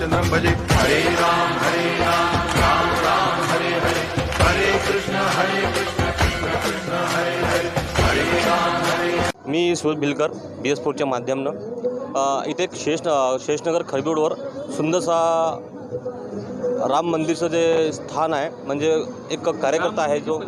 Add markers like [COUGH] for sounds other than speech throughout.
रामचंद्रं भजे। हरे राम हरे राम राम राम हरे हरे। हरे कृष्ण हरे कृष्ण कृष्ण कृष्ण हरे हरे। हरे राम हरे मी सुरेश भिलकर बी एस फोरच्या माध्यमानं इथे एक शेष शेषनगर खरबी सुंदरसा राम मंदिरचं जे स्थान आहे म्हणजे एक कार्यकर्ता आहे जो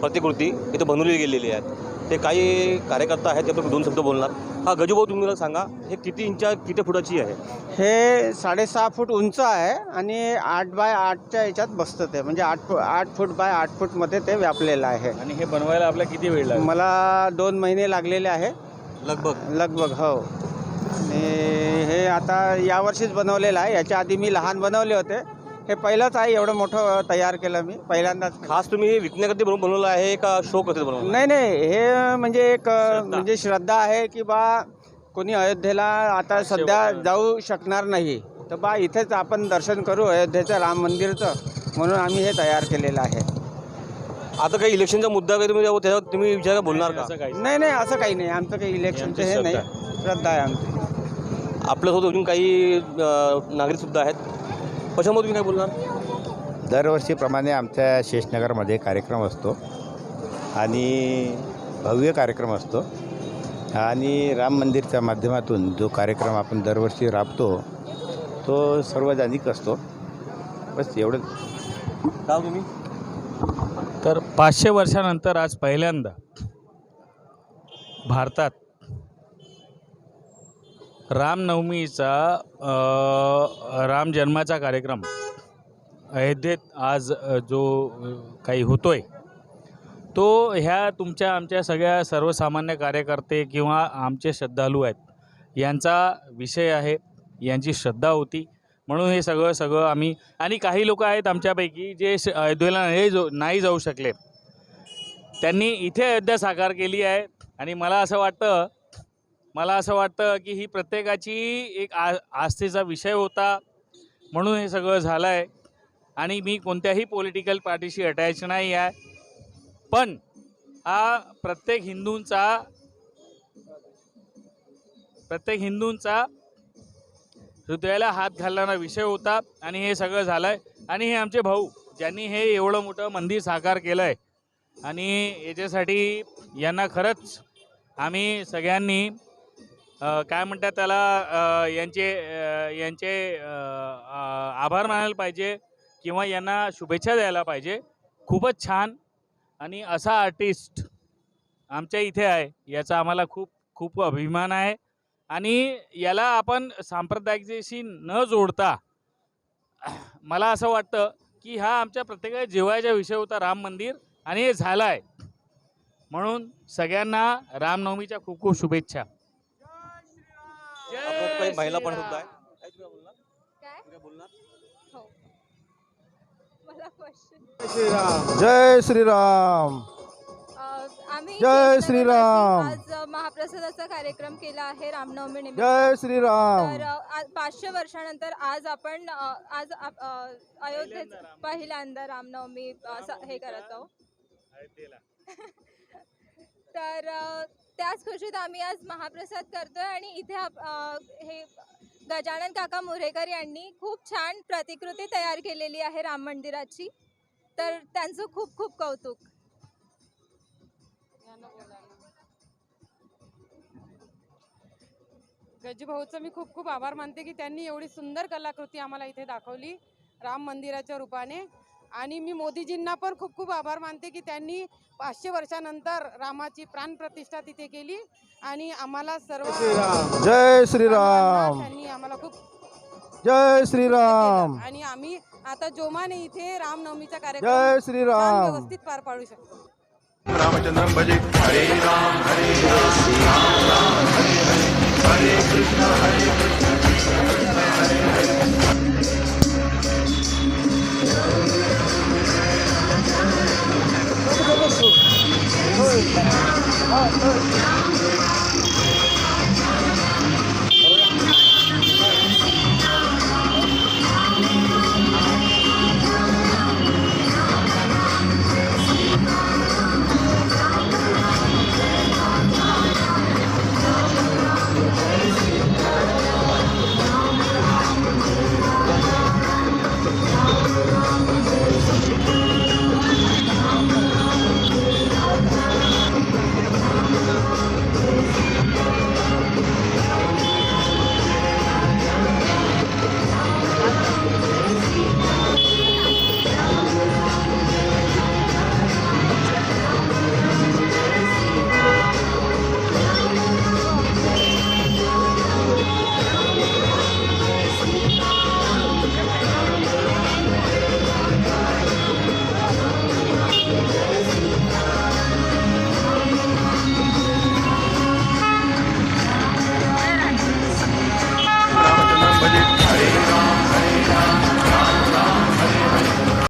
प्रतिकृती इथे बनवली गेलेली आहे. ते काही कार्यकर्ता आहेत त्यापैकी दोन शब्द बोलणार. हा गजूभाऊ तुम्ही मला सांगा हे किती इंचा किती फुटाची आहे? हे साडेसहा फूट उंच आहे आणि आठ बाय आठच्या याच्यात बसतं ते. म्हणजे आठ फूट आठ फूट बाय आठ फूटमध्ये ते व्यापलेलं आहे. आणि हे बनवायला आपला किती वेळ लागला? मला दोन महिने लागलेले आहे. लगभग? लगभग हो. आणि हे आता यावर्षीच बनवलेलं आहे. याच्या आधी मी लहान बनवले होते. हे पहिलंच आहे एवढं मोठं तयार केलं मी पहिल्यांदाच खास तुम्ही हे विकण्याकरता बनवून बनवलं आहे का शो करते बनवलं नाही नाही हे म्हणजे एक. म्हणजे श्रद्धा आहे की बा कोणी अयोध्येला आता सध्या जाऊ शकणार नाही. तर बा इथेच आपण दर्शन करू अयोध्येचं राम मंदिरचं म्हणून आम्ही हे तयार केलेलं आहे. आता काही इलेक्शनचा मुद्दा काही तुम्ही त्याच्यावर तुम्ही विचार बोलणार का? नाही. नाही असं काही नाही. आमचं काही इलेक्शनचं हे नाही. श्रद्धा आहे. आमची. आपल्यासोबत अजून काही नागरिकसुद्धा आहेत? कशामध्ये तुम्ही काय बोलणार? दरवर्षीप्रमाणे आमच्या शेषनगरमध्ये कार्यक्रम असतो. आणि भव्य कार्यक्रम असतो. आणि राम मंदिरच्या माध्यमातून जो कार्यक्रम आपण दरवर्षी राबतो तो सार्वजनिक असतो. बस एवढं का तुम्ही? तर पाचशे वर्षानंतर आज पहिल्यांदा भारतात रामनवमीचा राम जन्माचा कार्यक्रम अयोध्येत आज जो काही होतो आहे तो ह्या तुमच्या आमच्या सगळ्या सर्वसामान्य कार्यकर्ते किंवा आमचे श्रद्धालू आहेत यांचा विषय आहे यांची श्रद्धा होती. म्हणून हे सगळं सगळं आम्ही आणि काही लोक आहेत आमच्यापैकी जे श- अयोध्येला नाही जाऊ नाही जाऊ शकले. त्यांनी इथे अयोध्या साकार केली आहे आणि मला असं वाटतं मला असं वाटतं की ही प्रत्येकाची एक आ आस्थेचा विषय होता म्हणून हे सगळं झालं आहे आणि मी कोणत्याही पॉलिटिकल पार्टीशी अटॅच नाही आहे. पण हा प्रत्येक हिंदूंचा प्रत्येक हिंदूंचा हृदयाला हात घालणारा विषय होता आणि हे सगळं झालं आहे आणि हे आमचे भाऊ ज्यांनी हे एवढं मोठं मंदिर साकार केलं आहे आणि याच्यासाठी यांना खरंच आम्ही सगळ्यांनी काय म्हणतात त्याला यांचे यांचे आभार मानायला पाहिजे किंवा यांना शुभेच्छा द्यायला पाहिजे. खूपच छान आणि असा आर्टिस्ट आमच्या इथे आहे याचा आम्हाला खूप खूप अभिमान आहे. आणि याला आपण सांप्रदायिकतेशी न जोडता मला असं वाटतं की हा आमच्या प्रत्येकाच्या जिव्हाळ्याचा विषय होता राम मंदिर आणि हे झालं आहे म्हणून सगळ्यांना रामनवमीच्या खूप खूप शुभेच्छा. आपल्यात काही महिला पण सुद्धा आहे काय? बोलणार बोलणार? हो. मला क्वेश्चन जय श्रीराम आम्ही जय श्रीराम. आज महाप्रसादाचा कार्यक्रम केला आहे रामनवमी निमित्त. जय श्रीराम तर आज पाचशे वर्षानंतर आज आपण अ, आज आप- अ, अयोध्येत पहिल्यांदा रामनवमी अ, स- हे करत आहोत. [LAUGHS] तर अ, त्याच खुशीत आम्ही आज महाप्रसाद करतोय आणि इथे हे गजानन काका मोरेकर यांनी खूप छान प्रतिकृती तयार केलेली आहे राम मंदिराची. तर त्यांचं खूप खूप कौतुक. गजूभाऊचं मी खूप खूप आभार मानते की त्यांनी एवढी सुंदर कलाकृती आम्हाला इथे दाखवली राम मंदिराच्या रूपाने. आणि मी मोदीजींना पण खूप खूप आभार मानते की त्यांनी पाचशे वर्षानंतर रामाची प्राणप्रतिष्ठा तिथे केली आणि आम्हाला सर्व जय श्रीराम त्यांनी आम्हाला खूप जय श्रीराम. आणि आम्ही आता जोमाने इथे रामनवमीचा कार्यक्रम जय श्रीराम व्यवस्थित पार पाडू शकतो रामचंद्रं भजे हरे राम हरे राम राम राम हरे हरे हरे कृष्ण हरे